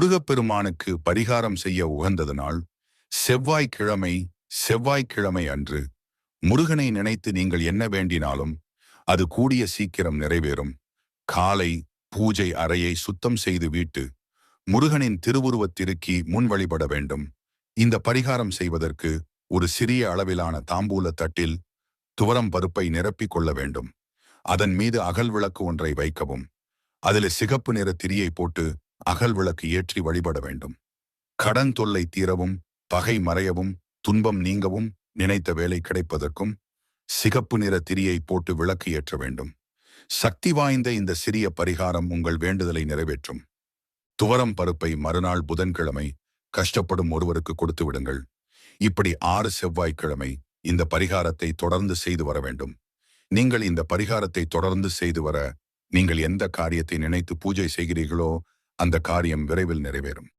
முருகப்பெருமானுக்கு பரிகாரம் செய்ய உகந்ததனால் செவ்வாய்க்கிழமை செவ்வாய்க்கிழமை அன்று முருகனை நினைத்து நீங்கள் என்ன வேண்டினாலும் அது கூடிய சீக்கிரம் நிறைவேறும். காலை பூஜை அறையை சுத்தம் செய்து வீட்டு முருகனின் திருவுருவத்திருக்கி முன் வழிபட வேண்டும். இந்த பரிகாரம் செய்வதற்கு ஒரு சிறிய அளவிலான தாம்பூல தட்டில் துவரம் பருப்பை நிரப்பிக் கொள்ள வேண்டும். அதன் மீது அகல் விளக்கு ஒன்றை வைக்கவும். அதில் சிகப்பு நிற திரியை போட்டு அகல் விளக்கு ஏற்றி வழிபட வேண்டும். கடன் தொல்லை தீரவும் பகை மறையவும் துன்பம் நீங்கவும் நினைத்த வேலை கிடைப்பதற்கும் சிகப்பு நிற திரியை போட்டு விளக்கு ஏற்ற வேண்டும். சக்தி வாய்ந்த இந்த சிறிய பரிகாரம் உங்கள் வேண்டுதலை நிறைவேற்றும். துவரம் பருப்பை மறுநாள் புதன்கிழமை கஷ்டப்படும் ஒருவருக்கு கொடுத்து விடுங்கள். இப்படி ஆறு செவ்வாய்க்கிழமை இந்த பரிகாரத்தை தொடர்ந்து செய்து வர வேண்டும். நீங்கள் இந்த பரிகாரத்தை தொடர்ந்து செய்து வர நீங்கள் எந்த காரியத்தை நினைத்து பூஜை செய்கிறீர்களோ அந்த காரியம் விரைவில் நிறைவேறும்.